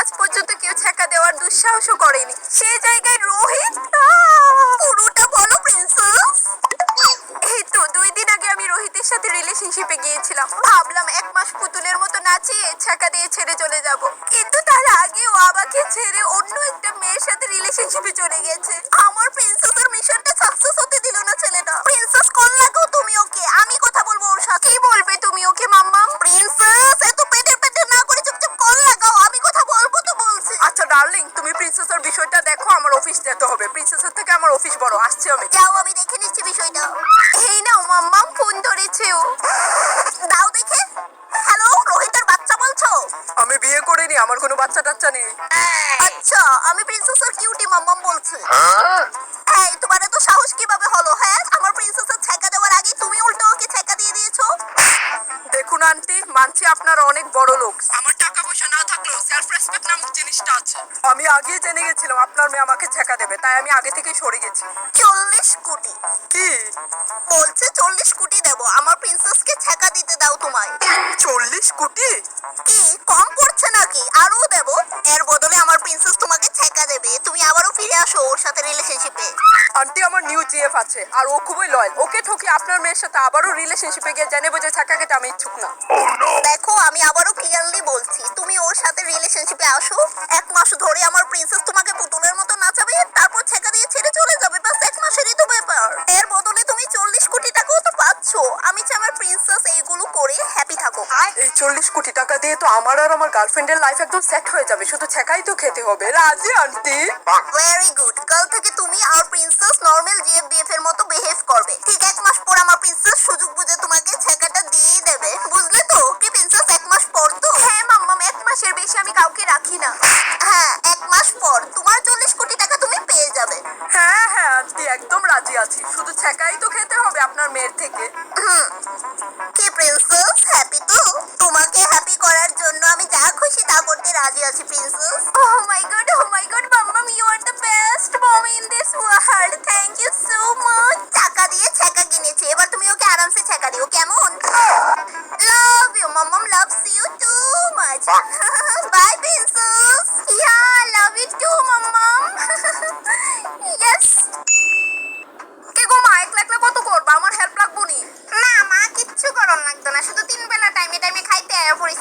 আজ পর্যন্ত কেউ ছ্যাঁকা দেওয়ার দুঃসাহসও করেনি। সেই জায়গায় রোহিত? পুরোটা বলো প্রিন্সেস এই তো, দুই দিন আগে আমি রোহিতের সাথে রিলেশনশিপে গিয়েছিলাম। ভাবলাম এক মাস পুতুলের মতো নাচিয়ে ছাকা দিয়ে ছেড়ে চলে যাব। কিন্তু তার আগে ও আমাকে ছেড়ে অন্য একটা মেয়ের সাথে রিলেশনশিপে চলে গেছে। ডার্লিং তুমি প্রিন্সেসের বিষয়টা দেখো আমার অফিস যেতে হবে। প্রিন্সেসের থেকে আমার অফিস বড় আসছি আমি। যাও আমি দেখে নিচ্ছি বিষয়টা। এই নাও মাম্মা ফোন ধরেছে ও দাও দেখে। হ্যালো রোহিতের বাচ্চা বলছো? আমি বিয়ে করিনি আমার কোনো বাচ্চা টাচ্চা নেই আচ্ছা আমি প্রিন্সেসের কিউটি মাম্মাম বলছি। এই তোমার এত সাহস কীভাবে হলো হ্যাঁ? আমার প্রিন্সেসের ছ্যাঁকা দেওয়ার আগে তুমি উল্টো ওকে ছ্যাঁকা দিয়ে দিয়েছ। দেখুন আন্টি মানছি আপনারা অনেক বড় লোক। আমার টাকা সেলফ রেসপেক্ট নামক জিনিসটা আছে। আমি আগে জেনে গেছিলাম আপনার মেয়ে আমাকে ছেকা দেবে তাই আমি আগে থেকেই সরে গেছি। চল্লিশ কোটি। কি? বলছে চল্লিশ কোটি দেবো আমার প্রিন্সেসকে ছেকা দিতে দাও তোমায়। চল্লিশ কোটি? কি কম পড়ছে নাকি? আরও দেবো? এর জিএফ আছে। আর ও খুবই লয়াল ওকে ঠকি আপনার মেয়ের সাথে আবারও রিলেশনশিপে গিয়ে জেনে বুঝে থাকা কেটে আমি ইচ্ছুক না। দেখো আমি আবারও ক্লিয়ারলি বলছি তুমি ওর সাথে রিলেশনশিপে আসো এক মাস ধরে আমি চাই আমার প্রিন্সেস এইগুলো করে হ্যাপি থাকো। এই চল্লিশ কোটি টাকা দিয়ে তো আমার আর আমার গার্লফ্রেন্ডের লাইফ একদম সেট হয়ে যাবে। শুধু ছেকাই তো খেতে হবে। রাজি আন্টি ভেরি গুড কাল থেকে তুমি আর প্রিন্সেস নর্মাল জিএফবিএফ এর মতো বিহেভ করবে। ঠিক এক মাস পর আমার প্রিন্সেস রাজি আছি। শুধু ছেঁকাই তো খেতে হবে আপনার মেয়ের থেকে। কি প্রিন্সেস? হ্যাপি তো। তোমাকে হ্যাপি করার জন্য আমি যা খুশি তা করতে রাজি আছি princess. Oh my god, oh my god, মাম্মাম you are the best mom in this world. Thank you so much. টাকা দিয়ে ছ্যাঁকা কিনেছে। এবার তুমি ওকে আরামসে ছ্যাঁকা দিও কেমন? লাভ ইউ মাম্মাম লাভস ইউ টু মাচ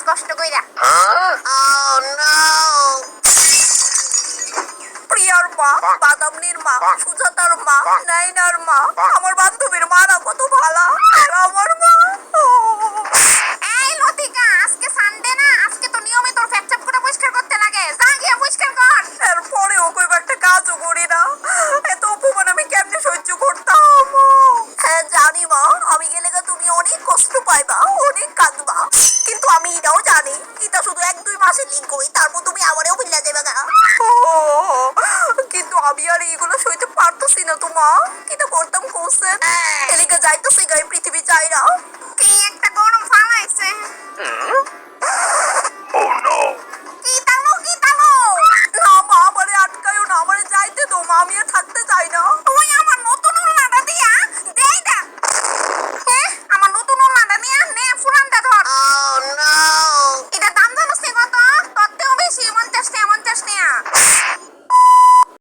কষ্ট কইরা। Oh no! প্রিয়ার মা বাদামনির মা সুজাতার মা নাইনার মা আমার বান্ধবীর মারা কত ভালো। আর আমার না তো মা কিটা করতাম